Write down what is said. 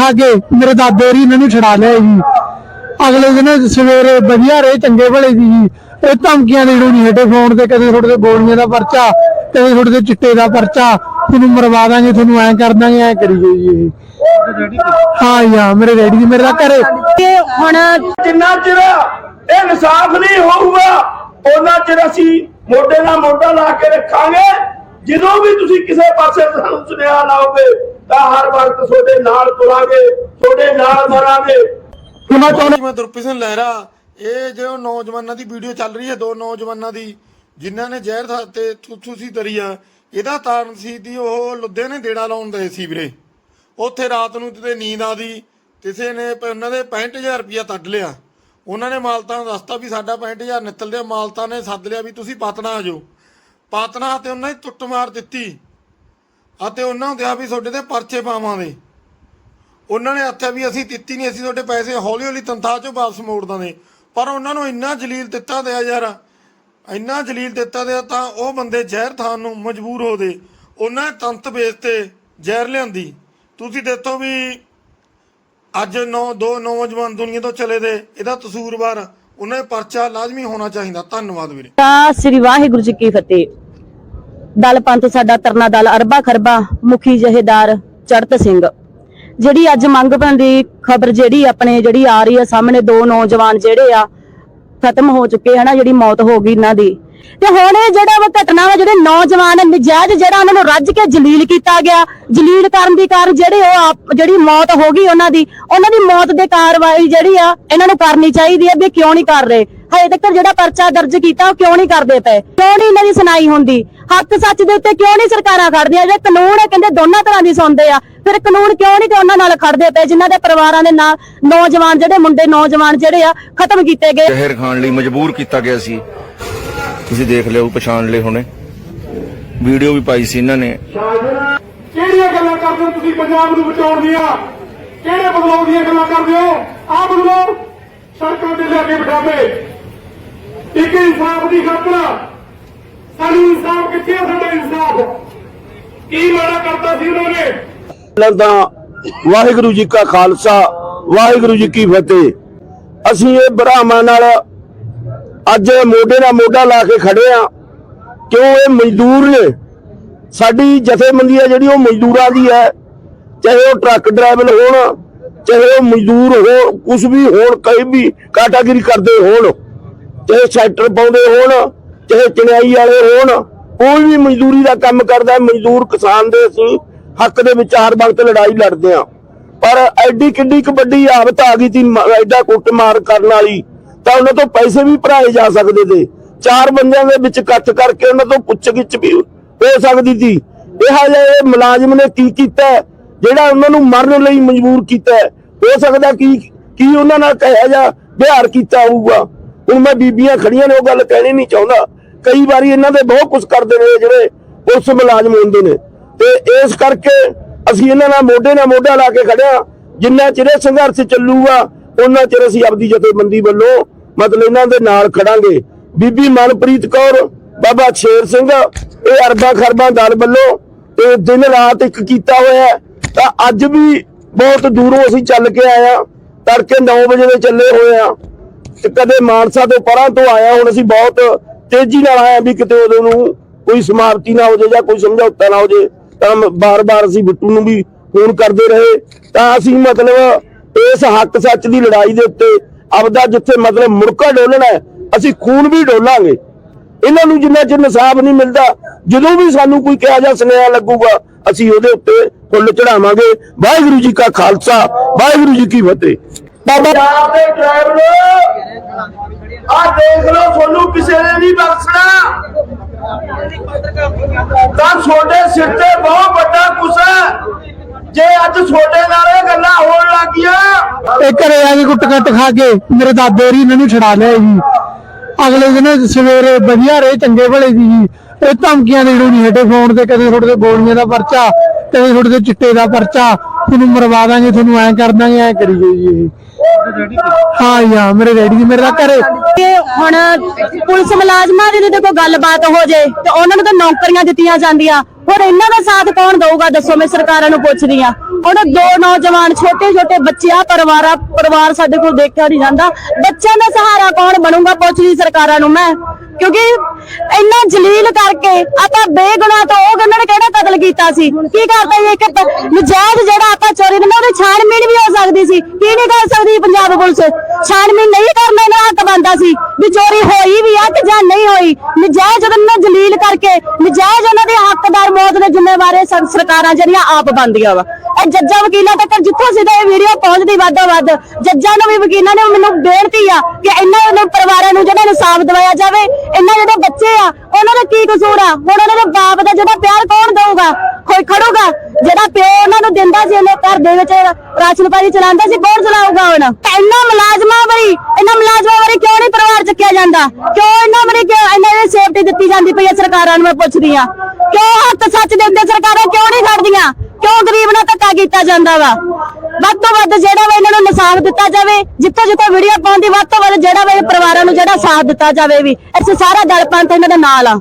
ਖਾ ਕੇ ਮੇਰੇ ਦਾਦੇ ਹੋਰੀ ਇਹਨਾਂ ਨੂੰ ਛਡਾ ਲਿਆ ਜੀ ਅਗਲੇ ਦਿਨ ਸਵੇਰੇ ਵਧੀਆ ਰਹੇ ਚੰਗੇ ਭਲੇ ਸੀ। ਜੀ ਇਹ ਧਮਕੀਆਂ ਦੇ ਨਹੀਂ ਹਟੇ ਫੋਨ ਤੇ ਕਦੇ ਤੁਹਾਡੇ ਤੇ ਗੋਲੀਆਂ ਦਾ ਪਰਚਾ ਕਦੇ ਤੁਹਾਡੇ ਤੇ ਚਿੱਟੇ ਦਾ ਪਰਚਾ ਤੁਹਾਨੂੰ ਮਰਵਾ ਦਾਂਗੇ ਤੁਹਾਨੂੰ ਐਂ ਕਰ ਦਾਂਗੇ ਐਂ ਕਰੀ ਗਈ ਜੀ ਇਹ। ਹਾਂ ਯਾ ਮੇਰੇ ਡੈਡੀ ਜੀ ਮੇਰੇ ਦਾ ਘਰੇ। ਤੇ ਹੁਣ ਜਿੰਨਾ ਚਿਰ ਇਹ ਇਨਸਾਫ ਨਹੀਂ ਹੋਊਗਾ। ਉਹਨਾਂ ਚਿਰ ਅਸੀਂ ਮੋਢੇ ਨਾਲ ਮੋਢਾ ਲਾ ਕੇ ਰੱਖਾਂਗੇ। ਜਦੋਂ ਵੀ ਤੁਸੀਂ ਕਿਸੇ ਪਾਸੇ ਸਾਨੂੰ ਸੁਨੇਹਾ ਲਾਓਗੇ ਤਾਂ ਹਰ ਵਕਤ ਤੁਹਾਡੇ ਨਾਲ ਤੁਰਾਂਗੇ ਤੁਹਾਡੇ ਨਾਲ ਮਰਾਂਗੇ। ਉਹਨਾਂ ਚਾਹੁੰਦੇ ਮੈਂ ਦੁਰਪ੍ਰੀਤ ਸਿੰਘ ਲਹਿਰਾ ਇਹ ਜੋ ਨੌਜਵਾਨਾਂ ਦੀ ਵੀਡੀਓ ਚੱਲ ਰਹੀ ਹੈ ਦੋ ਨੌਜਵਾਨਾਂ ਦੀ ਜਿਨ੍ਹਾਂ ਨੇ ਜ਼ਹਿਰ ਤੇ ਥੁੱਥੂ ਸੀ ਤਰੀ ਆ ਇਹਦਾ ਕਾਰਨ ਸੀ ਦੀ ਉਹ ਲੁੱਧਿਆਣੇ ਦੇੜਾ ਲਾਉਣ ਦੇ ਸੀ ਵੀਰੇ। ਉੱਥੇ ਰਾਤ ਨੂੰ ਤੇ ਨੀਂਦ ਆਦੀ ਕਿਸੇ ਨੇ ਉਹਨਾਂ ਦੇ 65000 ਰੁਪਇਆ ਕੱਢ ਲਿਆ। ਉਹਨਾਂ ਨੇ ਮਾਲਤਾਂ ਨੂੰ ਦੱਸਤਾ ਵੀ ਸਾਡਾ 65000 ਨਿਕਲ ਲਿਆ ਮਾਲਤਾਂ ਨੇ ਸੱਦ ਲਿਆ ਵੀ ਤੁਸੀਂ ਪਾਤਨਾ ਆ ਜਾਓ। ਪਾਤਨਾ ਤੇ ਉਹਨਾਂ ਨੇ ਟੁੱਟ ਮਾਰ ਦਿੱਤੀ ਅਤੇ ਉਹਨਾਂ ਨੂੰ ਵੀ ਤੁਹਾਡੇ ਤੇ ਪਰਚੇ ਪਾਵਾਂਗੇ। ਉਹਨਾਂ ਨੇ ਆਖਿਆ ਵੀ ਅਸੀਂ ਦਿੱਤੀ ਨਹੀਂ, ਅਸੀਂ ਤੁਹਾਡੇ ਪੈਸੇ ਹੌਲੀ ਹੌਲੀ ਤਨਖਾਹ ਚੋਂ ਵਾਪਸ ਮੋੜ ਦਾਂਗੇ। ਪਰ ਉਹਨਾਂ ਨੂੰ ਇੰਨਾ ਜਲੀਲ ਦਿੱਤਾ ਦਿਆ ਯਾਰ, ਇੰਨਾ ਜਲੀਲ ਦਿੱਤਾ ਦਿਆ ਤਾਂ ਉਹ ਬੰਦੇ ਜ਼ਹਿਰ ਖਾਣ ਨੂੰ ਮਜਬੂਰ ਹੋ ਦੇ। ਉਹਨਾਂ ਨੇ ਤੰਤ ਵੇਚ ਤੇ ਜ਼ਹਿਰ ਲਿਆਂਦੀ। ਤੁਸੀਂ ਦੇਖੋ ਵੀ ਅੱਜ ਨੌ, ਦੋ ਨੌਜਵਾਨ ਦੁਨੀਆ ਤੋਂ ਚਲੇ ਦੇ, ਇਹਦਾ ਕਸੂਰਵਾਰ, ਉਹਨਾਂ ਦੇ ਪਰਚਾ ਲਾਜ਼ਮੀ ਹੋਣਾ ਚਾਹੀਦਾ। ਧੰਨਵਾਦ ਵੀਰੇ। ਤਾਂ ਸ੍ਰੀ ਵਾਹਿਗੁਰੂ ਜੀ ਕੀ ਫਤਿਹ। ਦਲ ਪੰਥ ਸਾਡਾ ਤਰਨਾ ਦਲ ਅਰਬਾ ਖਰਬਾ ਮੁਖੀ ਜਹੇਦਾਰ ਚੜਤ ਸਿੰਘ। ਜਿਹੜੀ ਅੱਜ ਮੰਗ ਦੀ ਖਬਰ ਜਿਹੜੀ ਆਪਣੇ ਜਿਹੜੀ ਆ ਰਹੀ ਆ ਸਾਹਮਣੇ ਦੋ ਨੌਜਵਾਨ ਜਿਹੜੇ ਆ ਖਤਮ ਹੋ ਚੁੱਕੇ ਹਨਾ ਜਿਹੜੀ ਮੌਤ ਹੋ ਗਈ ਇਹਨਾਂ ਦੀ। ਤੇ ਹੁਣ ਇਹ ਜਿਹੜਾ ਵਾ ਘਟਨਾ ਵਾ, ਜਿਹੜੇ ਨੌਜਵਾਨ ਨਜਾਇਜ਼ ਜਿਹੜਾ ਉਹਨਾਂ ਨੂੰ ਰੱਜ ਕੇ ਜਲੀਲ ਕੀਤਾ ਗਿਆ, ਜਲੀਲ ਕਰਨ ਦੀ ਕਾਰਨ ਜਿਹੜੇ ਉਹ ਜਿਹੜੀ ਮੌਤ ਹੋ ਗਈ ਉਹਨਾਂ ਦੀ ਉਹਨਾਂ ਦੀ ਮੌਤ ਦੇ ਕਾਰਵਾਈ ਜਿਹੜੀ ਆ, ਇਹਨਾਂ ਨੂੰ ਕਰਨੀ ਚਾਹੀਦੀ ਹੈ ਵੀ ਕਿਉਂ ਨਹੀਂ ਕਰ ਰਹੇ। ਹਜੇ ਤੱਕ ਜਿਹੜਾ ਪਰਚਾ ਦਰਜ ਕੀਤਾ, ਉਹ ਕਿਉਂ ਨਹੀਂ ਕਰਦੇ ਪਏ? ਕਿਉਂ ਨਹੀਂ ਇਹਨਾਂ ਦੀ ਸੁਣਾਈ ਹੁੰਦੀ? ਹੱਕ ਸੱਚ ਦੇ ਉੱਤੇ ਕਿਉਂ ਨਹੀਂ ਸਰਕਾਰਾਂ ਖੜਦੀਆਂ ਜਿਹੜੇ ਕਾਨੂੰਨ ਹੈ ਕਹਿੰਦੇ ਦੋਨਾਂ ਤਰ੍ਹਾਂ ਦੀ ਸੁਣਦੇ ਆ, ਫਿਰ ਕਾਨੂੰਨ ਕਿਉਂ ਨਹੀਂ ਤੇ ਉਹਨਾਂ ਨਾਲ ਖੜਦੇ ਪਏ, ਜਿਨ੍ਹਾਂ ਦੇ ਪਰਿਵਾਰਾਂ ਦੇ ਨਾਲ ਨੌਜਵਾਨ ਜਿਹੜੇ ਮੁੰਡੇ, ਨੌਜਵਾਨ ਜਿਹੜੇ ਆ, ਖਤਮ ਕੀਤੇ ਗਏ। ਜ਼ਹਿਰ ਖਾਣ ਲਈ ਮਜਬੂਰ ਕੀਤਾ ਗਿਆ ਸੀ। ਤੁਸੀਂ ਦੇਖ ਲਿਓ ਪਛਾਣ ਲਏ ਹੋਣੇ। ਵੀਡੀਓ ਵੀ ਪਾਈ ਸੀ ਇਹਨਾਂ ਨੇ। ਕਿਹੜੀਆਂ ਗੱਲਾਂ ਕਰਦੇ ਹੋ ਤੁਸੀਂ ਪੰਜਾਬ ਨੂੰ ਬਚਾਉਣ ਦੀਆਂ ਕਿਹੜੇ ਬਦਲਾਅ ਦੀਆਂ ਗੱਲਾਂ ਕਰਦੇ ਹੋ? ਆਹ ਬਦਲਾਅ ਸੜਕਾਂ ਤੇ ਲਿਆ ਕੇ ਬਿਠਾਵੇ। ਇੱਕ ਇਨਸਾਫ ਦੀ ਖਾਤਰ ਸਾਨੂੰ ਇਨਸਾਫ ਕਿੱਥੇ ਆ ਸਾਡਾ ਇਨਸਾਫ? ਕੀ ਮਾੜਾ ਕਰਤਾ ਸੀ ਉਹਨਾਂ ਨੇ? ਪਹਿਲਾਂ ਤਾਂ ਵਾਹਿਗੁਰੂ ਜੀ ਕਾ ਖਾਲਸਾ ਵਾਹਿਗੁਰੂ ਜੀ ਕੀ ਫਤਿਹ। ਅਸੀਂ ਇਹ ਬਰਾਮਾਂ ਨਾਲ ਅੱਜ ਮੋਢੇ ਨਾਲ ਮੋਢਾ ਲਾ ਕੇ ਖੜੇ ਆ ਕਿਉਂ ਇਹ ਮਜ਼ਦੂਰ ਨੇ। ਸਾਡੀ ਜਥੇਬੰਦੀ ਹੈ ਜਿਹੜੀ, ਉਹ ਮਜ਼ਦੂਰਾਂ ਦੀ ਹੈ ਚਾਹੇ ਉਹ ਟਰੱਕ ਡਰਾਈਵਰ ਹੋਣ, ਚਾਹੇ ਉਹ ਮਜ਼ਦੂਰ ਹੋਣ ਕੁਝ ਵੀ ਹੋਣ, ਕਈ ਵੀ ਕਾਟਾਗਰੀ ਕਰਦੇ ਹੋਣ, ਚਾਹੇ ਸੈਕਟਰ ਪਾਉਂਦੇ ਹੋਣ, ਚਾਹੇ ਚਣਾਈ ਵਾਲੇ ਹੋਣ, ਕੋਈ ਵੀ ਮਜ਼ਦੂਰੀ ਦਾ ਕੰਮ ਕਰਦਾ, ਮਜ਼ਦੂਰ ਕਿਸਾਨ ਦੇ ਅਸੀਂ ਹੱਕ ਦੇ ਵਿੱਚ ਹਰ ਵਕਤ ਲੜਾਈ ਲੜਦੇ ਆ। ਪਰ ਐਡੀ ਕਿੱਡੀ ਕੁ ਵੱਡੀ ਆਫਤ ਆ ਗਈ ਸੀ ਮ- ਐਡਾ ਕੁੱਟਮਾਰ ਕਰਨ ਵਾਲੀ। ਤਾਂ ਉਹਨਾਂ ਤੋਂ ਪੈਸੇ ਵੀ ਭਰਾਏ ਜਾ ਸਕਦੇ ਤੇ। ਚਾਰ ਬੰਦਿਆਂ ਦੇ ਵਿੱਚ ਇਕੱਠ ਕਰਕੇ ਉਹਨਾਂ ਤੋਂ ਪੁੱਛਗਿੱਛ ਵੀ ਹੋ ਸਕਦੀ ਸੀ। ਇਹ ਜਿਹਾ ਮੁਲਾਜ਼ਮ ਨੇ ਕੀ ਕੀਤਾ ਜਿਹੜਾ ਉਹਨਾਂ ਨੂੰ ਮਰਨ ਲਈ ਮਜਬੂਰ ਕੀਤਾ ਹੋ। ਸਕਦਾ ਕੀ ਕੀ ਉਹਨਾਂ ਨਾਲ ਕਹਿਆ ਜਾ ਵਿਹਾਰ ਕੀਤਾ ਹੋਊਗਾ? ਹੁਣ ਮੈਂ ਬੀਬੀਆਂ ਖੜੀਆਂ ਨੇ, ਉਹ ਗੱਲ ਕਹਿਣੀ ਨਹੀਂ ਚਾਹੁੰਦਾ। ਕਈ ਵਾਰੀ ਇਹਨਾਂ ਦੇ ਬਹੁਤ ਕੁਝ ਕਰਦੇ ਨੇ, ਜਿਹੜੇ ਪੁਲਿਸ ਮੁਲਾਜ਼ਮ ਹੁੰਦੇ ਨੇ। ਤੇ ਇਸ ਕਰਕੇ ਅਸੀਂ ਇਹਨਾਂ ਨਾਲ ਮੋਢੇ ਨਾਲ ਮੋਢਾ ਲਾ ਕੇ ਖੜਿਆ ਜਿੰਨਾ ਚਿਰ ਸੰਘਰਸ਼ ਚੱਲੂਗਾ, ਉਹਨਾਂ ਚਿਰ ਅਸੀਂ ਆਪਦੀ ਜਥੇਬੰਦੀ ਵੱਲੋਂ ਮਤਲਬ ਇਹਨਾਂ ਦੇ ਨਾਲ ਖੜਾਂਗੇ। ਬੀਬੀ ਮਨਪ੍ਰੀਤ ਕੌਰ, ਬਾਬਾ ਸ਼ੇਰ ਸਿੰਘ, ਇਹ ਅਰਬਾ ਖਰਬਾ ਦਲ ਵੱਲੋਂ ਤੇ ਦਿਨ ਰਾਤ ਇੱਕ ਕੀਤਾ ਹੋਇਆ ਤਾਂ ਅੱਜ ਵੀ ਬਹੁਤ ਦੂਰੋਂ ਅਸੀਂ ਚੱਲ ਕੇ ਆਏ ਤੜਕੇ 9 ਵਜੇ ਦੇ ਚੱਲੇ ਹੋਏ ਆ ਤੇ ਕਦੇ ਮਾਨਸਾ ਤੋਂ ਪਰਾਂ ਤੋਂ ਆਇਆ, ਹੁਣ ਅਸੀਂ ਬਹੁਤ ਤੇਜ਼ੀ ਨਾਲ ਆਇਆ ਵੀ ਕਿਤੇ ਉਦੋਂ ਨੂੰ ਕੋਈ ਸਮਾਪਤੀ ਨਾ ਹੋ ਜਾਏ ਜਾਂ ਕੋਈ ਸਮਝੌਤਾ ਨਾ ਹੋ ਜਾਏ, ਤਾਂ ਬਾਰ-ਬਾਰ ਅਸੀਂ ਬਿੱਟੂ ਨੂੰ ਵੀ ਫੋਨ ਕਰਦੇ ਰਹੇ। ਤਾਂ ਅਸੀਂ ਮਤਲਬ ਇਸ ਹੱਕ ਸੱਚ ਦੀ ਲੜਾਈ ਦੇ ਉੱਤੇ ਆਪਦਾ ਜਿੱਥੇ ਮਤਲਬ ਮੁੜਕਾ ਡੋਲਣਾ ਅਸੀਂ ਖੂਨ ਵੀ ਡੋਲਾਂਗੇ। ਇਹਨਾਂ ਨੂੰ ਜਿੰਨਾ ਚਿਰ ਇਨਸਾਫ ਨਹੀਂ ਮਿਲਦਾ, ਜਦੋਂ ਵੀ ਸਾਨੂੰ ਕੋਈ ਕਿਹਾ ਜਾ ਸੁਨੇਹਾ ਲੱਗੂਗਾ, ਅਸੀਂ ਉਹਦੇ ਉੱਤੇ ਫੁੱਲ ਚੜਾਵਾਂਗੇ ਵਾਹਿਗੁਰੂ ਜੀ ਕਾ ਖਾਲਸਾ, ਵਾਹਿਗੁਰੂ ਜੀ ਕੀ ਫਤਿਹ। ਬਾਬਾ ਦੇ ਡਰਾਈਵਰ ਆ ਦੇਖ ਲਓ, ਤੁਹਾਨੂੰ ਕਿਸੇ ਨੇ ਨਹੀਂ ਬਖਸ਼ਣਾ। ਤਾਂ ਛੋਟੇ ਸਿਰ ਤੇ ਬਹੁਤ ਜੇ ਅੱਜ ਛੋਟੇ ਨਾਲ ਇਹ ਗੱਲਾਂ ਹੋਣ ਲੱਗੀਆਂ ਇਹ ਘਰੇ ਆ ਕੇ ਕੁੱਟ ਕੱਟ ਖਾ ਕੇ ਮੇਰੇ ਦਾਦੇ ਹੋਰੀ ਇਹਨਾਂ ਨੂੰ ਛਡਾ ਲਿਆ ਜੀ ਅਗਲੇ ਦਿਨ ਸਵੇਰੇ ਵਧੀਆ ਰਹੇ ਚੰਗੇ ਭਲੇ ਸੀ। ਜੀ ਇਹ ਧਮਕੀਆਂ ਦੇ ਨਹੀਂ ਹਟੇ ਫੋਨ ਤੇ ਕਦੇ ਤੁਹਾਡੇ ਤੇ ਗੋਲੀਆਂ ਦਾ ਪਰਚਾ ਕਦੇ ਤੁਹਾਡੇ ਤੇ ਚਿੱਟੇ ਦਾ ਪਰਚਾ ਤੁਹਾਨੂੰ ਮਰਵਾ ਦਾਂਗੇ ਤੁਹਾਨੂੰ ਐਂ ਕਰ ਦਾਂਗੇ ਐਂ ਕਰੀ ਗਈ ਜੀ ਹਾਂ ਯਾ ਮੇਰੇ ਡੈਡੀ ਜੀ ਮੇਰੇ ਦਾ ਘਰੇ ਕਿ ਹੁਣ ਪੁਲਿਸ ਮੁਲਾਜ਼ਮਾਂ ਦੀ ਜਦੋਂ ਕੋਈ ਗੱਲਬਾਤ ਹੋ ਜੇ ਤੇ ਉਹਨਾਂ ਨੂੰ ਤਾਂ ਨੌਕਰੀਆਂ ਦਿੱਤੀਆਂ ਜਾਂਦੀਆਂ। ਹੁਣ ਇਹਨਾਂ ਦਾ ਸਾਥ ਕੌਣ ਦਊਗਾ? ਦੱਸੋ, ਮੈਂ ਸਰਕਾਰਾਂ ਨੂੰ ਪੁੱਛਦੀ ਆ ਹੁਣ ਦੋ ਨੌਜਵਾਨ ਛੋਟੇ ਛੋਟੇ ਬੱਚੇ ਆ, ਪਰਿਵਾਰਾ ਪਰਿਵਾਰ ਸਾਡੇ ਕੋਲ ਦੇਖਿਆ ਨਹੀਂ ਜਾਂਦਾ। ਬੱਚਿਆਂ ਦਾ ਸਹਾਰਾ ਕੌਣ ਬਣੂਗਾ? ਪੁੱਛਦੀ ਸਰਕਾਰਾਂ ਨੂੰ ਮੈਂ। ਕਿਉਂਕਿ ਇੰਨਾ ਜਲੀਲ ਕਰਕੇ ਆਪਾਂ ਬੇਗੁਨਾਹ ਤੋਂ ਉਹ ਉਹਨਾਂ ਨੇ ਕਿਹੜਾ ਕਤਲ ਕੀਤਾ ਸੀ? ਕੀ ਕਰਦਾ ਇਹ ਇੱਕ ਨਜਾਇਜ਼ ਜਿਹੜਾ ਆਪਾਂ ਚੋਰੀ ਦਿੰਦੇ ਉਹਦੀ ਛਾਣਬੀਣ ਵੀ ਹੋ ਸਕਦੀ ਸੀ। ਕੀ ਨਹੀਂ ਕਰ ਸਕਦੀ ਪੰਜਾਬ ਪੁਲਿਸ? ਛਾਣਬੀਣ ਨਹੀਂ ਕਰਨਾ ਇਹਨਾਂ ਹੱਕ ਬਣਦਾ ਸੀ ਵੀ ਚੋਰੀ ਹੋਈ ਵੀ ਆ ਤੇ ਜਾਂ ਨਹੀਂ ਹੋਈ। ਨਜਾਇਜ਼ ਉਹਨਾਂ ਨੂੰ ਜਲੀਲ ਕਰਕੇ, ਨਜਾਇਜ਼ ਉਹਨਾਂ ਦੇ ਹੱਕਦਾਰ ਮੌਤ ਦੇ ਜ਼ਿੰਮੇਵਾਰ ਸਰਕਾਰਾਂ ਜਿਹੜੀਆਂ ਆਪ ਬੰਦੀਆਂ ਵਾ। ਇਹ ਜੱਜਾਂ ਵਕੀਲਾਂ ਤੱਕ ਜਿੱਥੋਂ ਸਿੱਧਾ ਇਹ ਵੀਡੀਓ ਪਹੁੰਚਦੀ ਵੱਧੋ ਵੱਧ, ਜੱਜਾਂ ਨੂੰ ਵੀ ਵਕੀਲਾਂ ਨੇ ਮੈਨੂੰ ਬੇਨਤੀ ਆ ਕਿ ਇਹਨਾਂ ਦੇ ਪਰਿਵਾਰਾਂ ਨੂੰ ਜਿਹੜਾ ਇਨਸਾਫ ਦਿਵਾਇਆ ਜਾਵੇ। ਇਹਨਾਂ ਜਿਹੜੇ ਬੱਚੇ ਆ, ਉਹਨਾਂ ਦਾ ਕੀ ਕਸੂਰ ਆ? ਹੁਣ ਉਹਨਾਂ ਦੇ ਬਾਪ ਦਾ ਜਿਹੜਾ ਪਿਆਰ ਕੌਣ ਦਊਗਾ? ਕੋਈ ਖੜੂਗਾ? ਜਿਹੜਾ ਪਿਓ ਉਹਨਾਂ ਨੂੰ ਦਿੰਦਾ ਸੀ, ਉਹਨੇ ਘਰ ਦੇ ਵਿੱਚ ਰਾਸ਼ਨ ਪਾਣੀ ਚਲਾਉਂਦਾ ਸੀ, ਕੌਣ ਚਲਾਊਗਾ ਹੁਣ? ਇੰਨਾ ਮੁਲਾਜ਼ਮਾਂ ਵਰੀ ਇਹਨਾਂ ਮੁਲਾਜ਼ਮਾਂ ਵਰੀ ਕਿਉਂ ਨਹੀਂ ਪਰਿਵਾਰ ਚੱਕਿਆ ਜਾਂਦਾ? ਕਿਉਂ ਇਹਨਾਂ ਵਰੀ ਕਿਉਂ ਇਹਨਾਂ ਦੀ ਸੇਫਟੀ ਦਿੱਤੀ ਜਾਂਦੀ ਪਈ ਹੈ ਸਰਕਾਰਾਂ ਨੂੰ, ਮੈਂ ਪੁੱਛਦੀ ਆ ਕਿਉਂ ਹੱਥ ਸੱਚ ਦੇ ਹੁੰਦੇ ਸਰਕਾਰਾਂ ਕਿਉਂ ਨਹੀਂ ਖੜਦੀਆਂ ਕਿਉਂ ਗਰੀਬ ਨਾਲ ਧੱਕਾ ਕੀਤਾ ਜਾਂਦਾ ਵਾ? ਵੱਧ ਤੋਂ ਵੱਧ ਜਿਹੜਾ ਵਾ ਇਹਨਾਂ ਨੂੰ ਇਨਸਾਫ ਦਿੱਤਾ ਜਾਵੇ, ਜਿੱਥੋਂ ਜਿੱਥੋਂ ਵੀਡੀਓ ਪਾਉਂਦੀ ਵੱਧ ਤੋਂ ਵੱਧ ਜਿਹੜਾ ਵਾ ਇਹ ਪਰਿਵਾਰਾਂ ਨੂੰ ਜਿਹੜਾ ਸਾਥ ਦਿੱਤਾ ਜਾਵੇ ਵੀ, ਅਸੀਂ ਸਾਰਾ ਦਲ ਪੰਥ ਇਹਨਾਂ ਦੇ ਨਾਲ ਆ।